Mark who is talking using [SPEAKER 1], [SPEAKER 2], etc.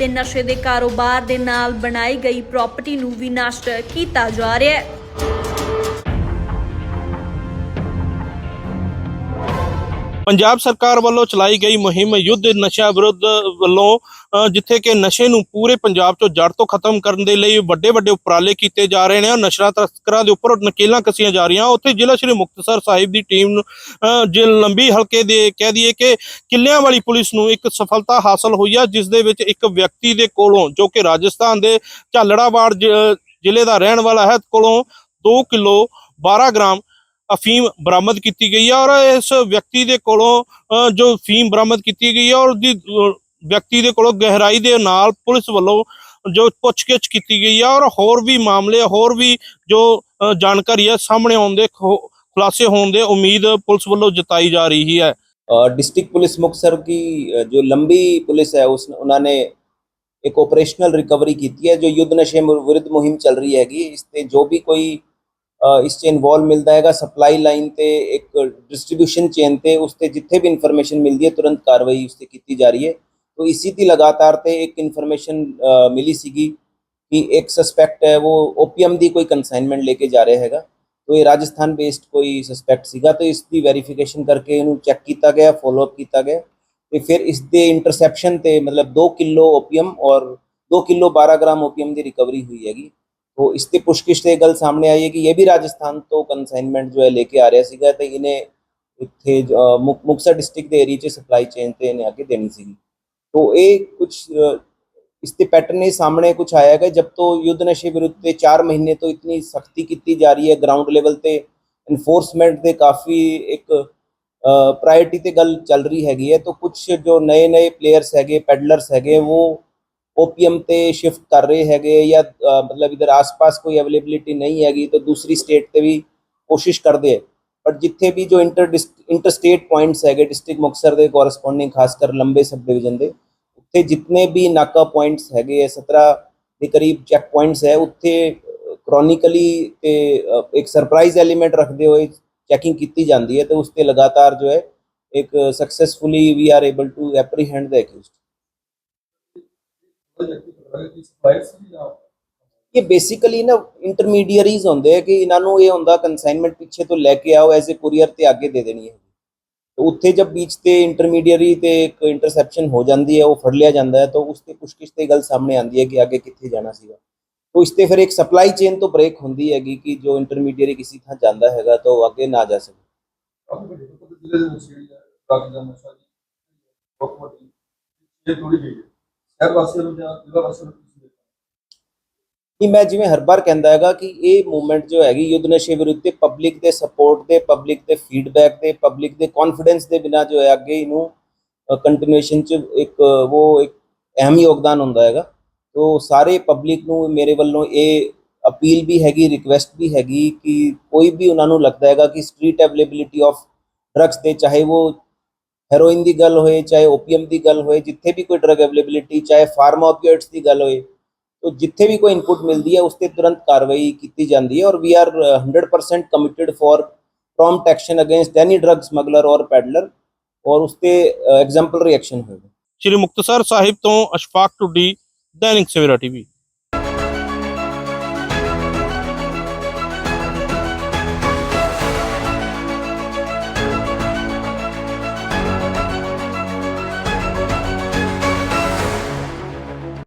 [SPEAKER 1] ਤੇ ਨਸ਼ੇ ਦੇ ਕਾਰੋਬਾਰ ਦੇ ਨਾਲ ਬਣਾਈ ਗਈ ਪ੍ਰਾਪਰਟੀ ਨੂੰ ਵੀ ਨਸ਼ਟ ਕੀਤਾ ਜਾ ਰਿਹਾ ਹੈ।
[SPEAKER 2] ਪੰਜਾਬ ਸਰਕਾਰ ਵੱਲੋਂ ਚਲਾਈ ਗਈ ਮੁਹਿੰਮ ਯੁੱਧ ਨਸ਼ਾ ਵਿਰੁੱਧ ਵੱਲੋਂ ਜਿੱਥੇ ਕਿ ਨਸ਼ੇ ਨੂੰ ਪੂਰੇ ਪੰਜਾਬ ਚੋਂ ਜੜ ਤੋਂ ਖਤਮ ਕਰਨ ਦੇ ਲਈ ਵੱਡੇ ਵੱਡੇ ਉਪਰਾਲੇ ਕੀਤੇ ਜਾ ਰਹੇ ਨੇ ਨਸ਼ਾ ਤਸਕਰਾਂ ਦੇ ਉੱਪਰ ਨਕੇਲਾਂ ਕੱਸੀਆਂ ਜਾ ਰਹੀਆਂ। ਉੱਥੇ ਜ਼ਿਲ੍ਹਾ ਸ਼੍ਰੀ ਮੁਕਤਸਰ ਸਾਹਿਬ ਦੀ ਟੀਮ ਜੇ ਲੰਬੀ ਹਲਕੇ ਦੇ ਕਹਿ ਦਈਏ ਕਿ ਕਿੱਲਿਆਂ ਵਾਲੀ ਪੁਲਿਸ ਨੂੰ ਇੱਕ ਸਫਲਤਾ ਹਾਸਲ ਹੋਈ ਆ, ਜਿਸ ਦੇ ਵਿੱਚ ਇੱਕ ਵਿਅਕਤੀ ਦੇ ਕੋਲੋਂ, ਜੋ ਕਿ ਰਾਜਸਥਾਨ ਦੇ ਝਾਲੜਾਵਾੜ ਜ਼ਿਲ੍ਹੇ ਦਾ ਰਹਿਣ ਵਾਲਾ ਹੈ, ਕੋਲੋਂ 2 ਕਿਲੋ 12 ਗ੍ਰਾਮ ਅਫੀਮ ਬਰਾਮਦ ਕੀਤੀ ਗਈ ਹੈ ਔਰ ਇਸ ਵਿਅਕਤੀ ਦੇ ਕੋਲੋਂ ਅ, ਜੋ ਫੀਮ ਬਰਾਮਦ ਕੀਤੀ ਗਈ ਹੈ ਔਰ ਦੀ ਅ, ਵਿਅਕਤੀ ਦੇ ਕੋਲੋਂ ਗਹਿਰਾਈ ਦੇ ਨਾਲ ਪੁਲਿਸ ਵੱਲੋਂ ਜੋ ਪੁੱਛਗਿੱਛ ਕੀਤੀ ਗਈ ਹੈ ਔਰ ਹੋਰ ਵੀ ਮਾਮਲੇ ਹੋਰ ਵੀ ਜੋ ਅ, ਜਾਣਕਾਰੀ ਹੈ ਸਾਹਮਣੇ ਆਉਣ ਦੇ ਖੁ- ਖੁਲਾਸੇ ਹੋਣ ਦੇ ਉਮੀਦ ਪੁਲਿਸ ਵੱਲੋਂ ਜਤਾਈ ਜਾ ਰਹੀ ਹੈ
[SPEAKER 3] डिस्ट्रिक्ट पुलिस मुक्तसर की अ, जो लंबी पुलिस है उस उन्होंने एक ऑपरेशनल रिकवरी की है जो युद्ध नशे विरुद्ध मुहिम चल रही हैगी इस ते जो भी कोई ਅ, ਇਸ 'ਚ ਇਨਵੋਲਵ ਮਿਲਦਾ ਹੈਗਾ ਸਪਲਾਈ ਲਾਈਨ ਤੇ ਇੱਕ ਡਿਸਟ੍ਰੀਬਿਊਸ਼ਨ ਚੇਨ ਤੇ ਉਸ ਤੇ ਜਿੱਥੇ ਵੀ ਇਨਫੋਰਮੇਸ਼ਨ ਮਿਲਦੀ ਹੈ ਤੁਰੰਤ ਕਾਰਵਾਈ ਉਸ ਤੇ ਕੀਤੀ ਜਾ ਰਹੀ ਹੈ तो इसी ਦੀ ਲਗਾਤਾਰ ਤੇ ਇੱਕ ਇਨਫੋਰਮੇਸ਼ਨ ਮਿਲੀ ਸੀਗੀ ਕਿ ਇੱਕ ਸਸਪੈਕਟ ਹੈ ਉਹ ਓਪੀਐਮ ਦੀ ਕੋਈ ਕਨਸਾਈਨਮੈਂਟ ਲੈ ਕੇ ਜਾ ਰਿਹਾ ਹੈਗਾ ਤੋ ਇਹ ਰਾਜਸਥਾਨ ਬੇਸਡ ਕੋਈ ਸਸਪੈਕਟ ਸੀਗਾ ਤੇ ਇਸ ਦੀ ਵੈਰੀਫਿਕੇਸ਼ਨ ਕਰਕੇ ਇਹਨੂੰ ਚੈੱਕ ਕੀਤਾ ਗਿਆ ਫੋਲੋ ਅਪ ਕੀਤਾ ਗਿਆ ਤੇ ਫਿਰ ਇਸ ਦੇ ਇੰਟਰਸੈਪਸ਼ਨ ਤੇ ਮਤਲਬ 2 ਕਿਲੋ ਓਪੀਅਮ ਔਰ 2 ਕਿਲੋ 12 ਗ੍ਰਾਮ ਓਪੀਅਮ ਦੀ ਰਿਕਵਰੀ ਹੋਈ ਹੈਗੀ ਤੋ ਇਸ ਤੇ ਪੁਸ਼ਕਿਸ਼ ਤੇ ਇਹ ਗੱਲ ਸਾਹਮਣੇ ਆਈ ਹੈ ਕਿ ਇਹ ਵੀ ਰਾਜਸਥਾਨ ਤੋਂ ਕਨਸਾਈਨਮੈਂਟ ਜੋ ਹੈ ਲੈ ਕੇ ਆ ਰਿਹਾ ਸੀਗਾ ਤੇ ਇਹਨੇ ਇੱਥੇ ਅ, ਮੁਕ- ਮੁਕਤਸਰ ਡਿਸਟ੍ਰਿਕਟ ਦੇ ਏਰੀਆ 'ਚ ਸਪਲਾਈ ਚੇਨ ਤੇ ਇਹਨੇ ਆ ਕੇ ਦੇਣੀ ਸੀਗੀ तो ये कुछ अ, इसके पैटर्न ये सामने कुछ आया है जब तो युद्ध नशे विरुद्ध ते चार महीने तो इतनी सख्ती की जा रही है ग्राउंड लेवल ਤੇ ਇਨਫੋਰਸਮੈਂਟ ਦੇ ਕਾਫੀ ਇੱਕ ਪ੍ਰਾਇੋਰਟੀ ਤੇ ਗੱਲ ਚੱਲ ਰਹੀ ਹੈਗੀ ਹੈ ਤਾਂ ਕੁਝ ਜੋ ਨਏ ਨਏ ਪਲੇਅਰਸ ਹੈਗੇ ਪੈਡਲਰਸ ਹੈਗੇ ਉਹ ਓਪੀਐਮ ਤੇ ਸ਼ਿਫਟ ਕਰ ਰਹੇ ਹੈਗੇ ਜਾਂ ਮਤਲਬ ਇਧਰ ਆਸ-ਪਾਸ ਕੋਈ ਅਵੇਲੇਬਿਲਿਟੀ ਨਹੀਂ ਹੈਗੀ ਤਾਂ ਦੂਸਰੀ ਸਟੇਟ ਤੇ ਵੀ ਕੋਸ਼ਿਸ਼ ਕਰਦੇ ਹੈ ਪਰ ਜਿੱਥੇ ਵੀ ਜੋ ਇੰਟਰ ਇੰਟਰ ਸਟੇਟ ਪੁਆਇੰਟਸ ਹੈਗੇ ਡਿਸਟ੍ਰਿਕਟ ਮੁਕਤਸਰ ਦੇ ਕੋਰਸਪੋਂਡਿੰਗ ਖਾਸ ਕਰ ਲੰਬੇ ਸਬ ਡਿਵੀਜ਼ਨ ਦੇ, ਉੱਥੇ ਜਿੰਨੇ ਵੀ ਨਾਕਾ ਪੁਆਇੰਟਸ ਹੈਗੇ ਹੈ 17 ਦੇ ਕਰੀਬ ਚੈੱਕ ਪੁਆਇੰਟਸ ਹੈ, ਉੱਥੇ ਕ੍ਰੋਨਿਕਲੀ ਤੇ ਇੱਕ ਸਰਪ੍ਰਾਈਜ਼ ਐਲੀਮੈਂਟ ਰੱਖਦੇ ਹੋਏ ਚੈਕਿੰਗ ਕੀਤੀ ਜਾਂਦੀ ਹੈ ਤੇ ਉਸ ਤੇ ਲਗਾਤਾਰ ਜੋ ਹੈ, ਇੱਕ successfully we are able to apprehend the accused ਇਹ ਬੇਸਿਕਲੀ ਨਾ ਇੰਟਰਮੀਡੀਅਰੀਜ਼ ਹੁੰਦੇ ਆ ਕਿ ਇਹਨਾਂ ਨੂੰ ਇਹ ਹੁੰਦਾ ਕਨਸਾਈਨਮੈਂਟ ਪਿੱਛੇ ਤੋਂ ਲੈ ਕੇ ਆਓ ਐਜ਼ ਅ ਕੁਰੀਅਰ ਤੇ ਅੱਗੇ ਦੇ ਦੇਣੀ ਹੈ तो ਉੱਥੇ ਜਬ बीच ਤੇ ਇੰਟਰਮੀਡੀਅਰੀ ਤੇ ਇੱਕ ਇੰਟਰਸੈਪਸ਼ਨ ਹੋ ਜਾਂਦੀ ਹੈ ਉਹ ਫੜ ਲਿਆ ਜਾਂਦਾ ਹੈ ਤਾਂ ਉਸ ਤੇ ਪੁੱਛਗਿੱਛ ਤੇ ਗੱਲ ਸਾਹਮਣੇ ਆਉਂਦੀ ਹੈ ਕਿ ਅੱਗੇ ਕਿੱਥੇ ਜਾਣਾ ਸੀਗਾ तो ਇਸ ਤੇ ਫਿਰ ਇੱਕ ਸਪਲਾਈ ਚੇਨ ਤੋਂ ਬ੍ਰੇਕ ਹੁੰਦੀ ਹੈਗੀ ਕਿ ਜੋ ਇੰਟਰਮੀਡੀਅਰੀ ਕਿਸੇ ਥਾਂ ਜਾਂਦਾ ਹੈਗਾ ਤਾਂ ਉਹ ਅੱਗੇ ਨਾ
[SPEAKER 4] ਸ਼ਹਿਰ ਵਾਸੀਆਂ ਨੂੰ ਜਾਂ ਜ਼ਿਲ੍ਹਾ ਵਾਸੀਆਂ ਨੂੰ ਤੁਸੀਂ
[SPEAKER 3] ਕਿ ਮੈਂ ਜਿਵੇਂ ਹਰ ਵਾਰ ਕਹਿੰਦਾ ਹੈਗਾ ਕਿ ਇਹ ਮੂਵਮੈਂਟ ਜੋ ਹੈਗੀ ਯੁੱਧ ਨਸ਼ੇ ਵਿਰੁੱਧ ਤੇ ਪਬਲਿਕ ਦੇ ਸਪੋਰਟ ਦੇ ਪਬਲਿਕ ਦੇ ਫੀਡਬੈਕ ਦੇ ਪਬਲਿਕ ਦੇ ਕੌਨਫੀਡੈਂਸ ਦੇ ਬਿਨਾ ਜੋ ਹੈ ਅੱਗੇ ਇਹਨੂੰ ਕੰਟੀਨਿਊਏਸ਼ਨ ਚ ਇੱਕ ਉਹ ਇੱਕ ਅਹਿਮ ਯੋਗਦਾਨ ਹੁੰਦਾ ਹੈਗਾ। ਤੋ ਸਾਰੇ ਪਬਲਿਕ ਨੂੰ ਮੇਰੇ ਵੱਲੋਂ ਇਹ ਅਪੀਲ ਵੀ ਹੈਗੀ ਰਿਕਵੈਸਟ ਵੀ ਹੈਗੀ ਕਿ ਕੋਈ ਵੀ ਉਹਨਾਂ ਨੂੰ ਲੱਗਦਾ ਹੈਗਾ ਕਿ ਸਟਰੀਟ ਅਵੇਲੇਬਿਲਿਟੀ ਆਫ ਡਰੱਗਸ 'ਤੇ ਚਾਹੇ ਉਹ ਹੈਰੋਇਨ ਦੀ ਗੱਲ ਹੋਏ, ਚਾਹੇ ਓਪੀਐਮ ਦੀ ਗੱਲ ਹੋਏ, ਜਿੱਥੇ ਵੀ ਕੋਈ ਡਰੱਗ ਅਵੇਲੇਬਿਲਿਟੀ ਚਾਹੇ ਫਾਰਮਾ ਓਪੀਓਇਡਸ ਦੀ ਗੱਲ ਹੋਏ, ਤੋ ਜਿੱਥੇ ਵੀ ਕੋਈ ਇਨਪੁਟ ਮਿਲਦੀ ਹੈ, ਉਸ ਤੇ ਤੁਰੰਤ ਕਾਰਵਾਈ ਕੀਤੀ ਜਾਂਦੀ ਹੈ ਔਰ we are 100% committed for prompt action against any drug smuggler ਔਰ ਪੈਡਲਰ ਔਰ ਉਸ ਤੇ ਐਗਜ਼ਾਮਪਲਰੀ ਰਿਐਕਸ਼ਨ ਹੋਏਗਾ।
[SPEAKER 2] ਸ਼੍ਰੀ ਮੁਕਤਸਰ ਸਾਹਿਬ ਤੋਂ ਅਸ਼ਫਾਕ ਟੁੱਡੀ ਦੈਨਿਕ ਸਵੇਰਾ ਟੀਵੀ।